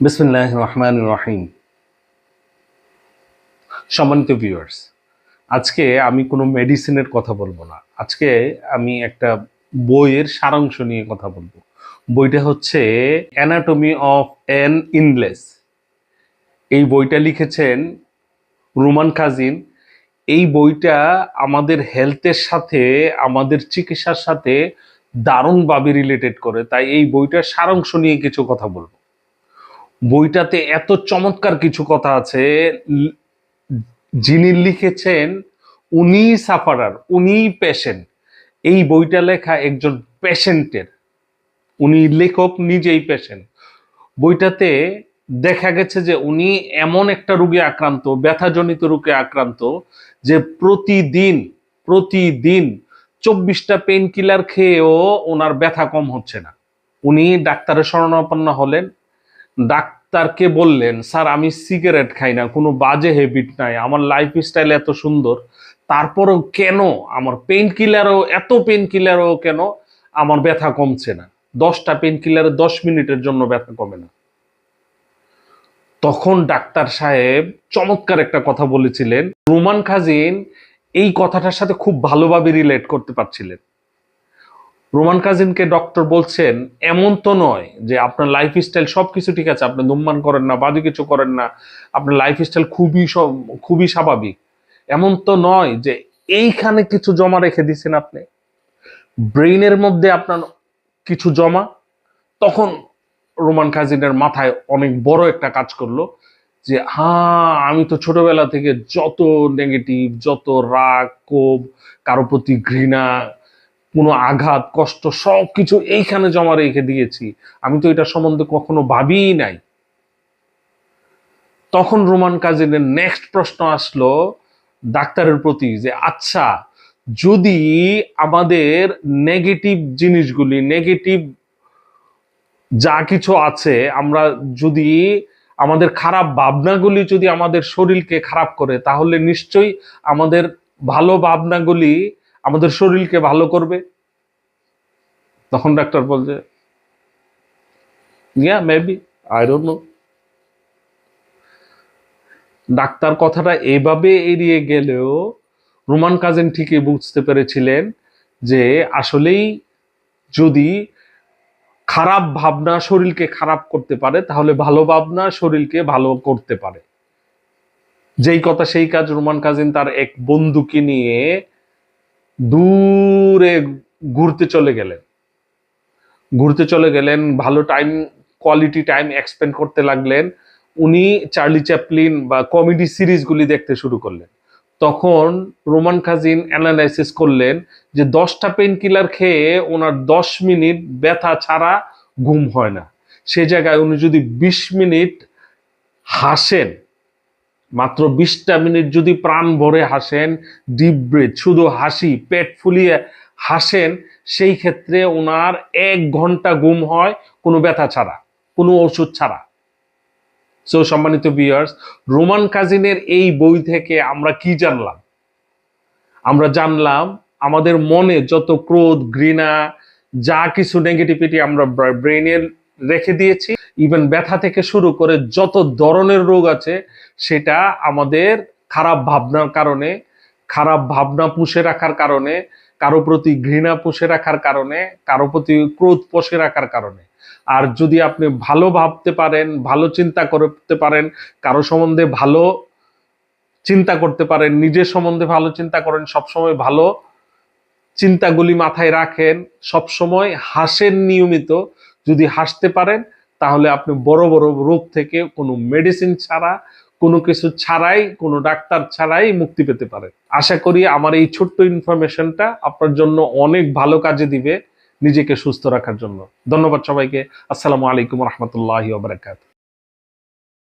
বিসমিল্লাহ রহমান রহিম সম্মানিত ভিউয়ার্স আজকে আমি কোনো মেডিসিনের কথা বলব না। আজকে আমি একটা বইয়ের সারাংশ নিয়ে কথা বলব। বইটা হচ্ছে অ্যানাটমি অফ অ্যান ইনলেস এই বইটা লিখেছেন রোমান কাজিন। এই বইটা আমাদের হেলথের সাথে, আমাদের চিকিৎসার সাথে দারুণভাবে রিলেটেড করে। তাই এই বইটার সারাংশ নিয়ে কিছু কথা বলব। বইটাতে এত চমৎকার কিছু কথা আছে। যিনি লিখেছেন, উনি সাফারার উনি পেশেন্ট এই বইটা লেখা একজন পেশেন্টের উনি লেখক, নিজেই পেশেন্ট বইটাতে দেখা গেছে যে উনি এমন একটা রোগে আক্রান্ত, ব্যথাজনিত রোগে আক্রান্ত, যে প্রতিদিন প্রতিদিন চব্বিশটা পেন কিলার খেয়েও ওনার ব্যথা কম হচ্ছে না। উনি ডাক্তারের শরণাপন্ন হলেন ডাক্তারকে বললেন, স্যার, আমি সিগারেট খাই না, কোনো বাজে হ্যাবিট নাই, আমার লাইফ স্টাইল এত সুন্দর, তারপরেও কেন, আমার পেন কিলারও এত পেন কিলারও কেন আমার ব্যথা কমছে না? দশটা পেন কিলারে দশ মিনিটের জন্য ব্যথা কমে না। তখন ডাক্তার সাহেব চমৎকার একটা কথা বলেছিলেন। রোমান খাজিন এই কথাটার সাথে খুব ভালোভাবে রিলেট করতে পারছিলেন। রোমান কাজিনকে ডক্টর বলছেন, এমন তো নয় যে আপনার লাইফ স্টাইল সব কিছু ঠিক আছে, আপনি ধূমপান করেন না, বাজে কিছু করেন না, আপনার লাইফ স্টাইল খুবই খুবই স্বাভাবিক। এমন তো নয় যে এইখানে কিছু জমা রেখে দিছেন আপনি। ব্রেইনের মধ্যে আপনার কিছু জমা, তখন রোমান কাজিনের মাথায় অনেক বড় একটা কাজ করল যে হ্যাঁ আমি তো ছোটবেলা থেকে যত নেগেটিভ যত রাগ কোপ কারও প্রতি ঘৃণা কোনো আঘাত, কষ্ট সব কিছু এইখানে জমা রেখে দিয়েছি। আমি তো এটা সম্বন্ধে কখনো ভাবিই নাই। তখন রোমান কাজিনের নেক্সট প্রশ্ন আসলো ডাক্তারের প্রতি যে আচ্ছা যদি আমাদের নেগেটিভ জিনিসগুলি নেগেটিভ যা কিছু আছে, আমরা যদি আমাদের খারাপ ভাবনাগুলি যদি আমাদের শরীরকে খারাপ করে, তাহলে নিশ্চয়ই আমাদের ভালো ভাবনাগুলি আমাদের শরীরকে ভালো করবে? তখন ডাক্তার বলছে ya maybe I don't know doctor কথাটা এভাবে এড়িয়ে গেলেও রোমান কাজেন ঠিকই বুঝতে পেরেছিলেন যে আসলেই যদি খারাপ ভাবনা শরীরকে খারাপ করতে পারে, তাহলে ভালো ভাবনা শরীরকে ভালো করতে পারে। যেই কথা সেই কাজ রোমান কাজিন তার এক বন্ধুকে নিয়ে দূরে ঘুরতে চলে গেলেন। ঘুরতে চলে গেলেন, ভালো টাইম কোয়ালিটি টাইম এক্সপেন্ড করতে লাগলেন। উনি চার্লি চ্যাপলিন বা কমেডি সিরিজগুলি দেখতে শুরু করলেন। তখন রোমান কাজিন অ্যানালাইসিস করলেন যে দশটা পেন কিলার খেয়ে ওনার দশ মিনিট ব্যথা ছাড়া ঘুম হয় না। সে জায়গায় উনি যদি বিশ মিনিট হাসেন, মাত্র বিশটা মিনিট যদি প্রাণ ভরে হাসেন ডিপ ব্রেথ শুধু হাসি, পেট ফুলিয়ে হাসেন, সেই ক্ষেত্রে ওনার এক ঘণ্টা গুম হয় কোনো ব্যথা ছাড়া, কোনো ওষুধ ছাড়া। সো সম্মানিত ভিউয়ার্স রোমান কাজিনের এই বই থেকে আমরা কি জানলাম? আমরা জানলাম আমাদের মনে যত ক্রোধ, ঘৃণা, যা কিছু নেগেটিভিটি আমরা ব্রেনের রেখে দিয়েছি ইভেন ব্যথা থেকে শুরু করে যত ধরনের রোগ আছে, সেটা আমাদের খারাপ ভাবনার কারণে, খারাপ ভাবনা পুষে রাখার কারণে কারও প্রতি ঘৃণা পুষে রাখার কারণে, কারও প্রতি ক্রোধ পুষে রাখার কারণে। আর যদি আপনি ভালো ভাবতে পারেন, ভালো চিন্তা করতে পারেন, কারও সম্বন্ধে ভালো চিন্তা করতে পারেন, নিজের সম্বন্ধে ভালো চিন্তা করেন, সবসময় ভালো চিন্তাগুলি মাথায় রাখেন, সবসময় হাসেন নিয়মিত। যদি হাসতে পারেন, তাহলে আপনি বড় বড় রোগ থেকে কোনো মেডিসিন ছাড়া কোনো কিছু ছাড়াই, কোনো ডাক্তার ছাড়াই মুক্তি পেতে পারে। আশা করি আমার এই ছোট্ট ইনফরমেশনটা আপনার জন্য অনেক ভালো কাজে দিবে নিজেকে সুস্থ রাখার জন্য। ধন্যবাদ সবাইকে। আসসালামু আলাইকুম রহমতুল্লাহ বারাকাত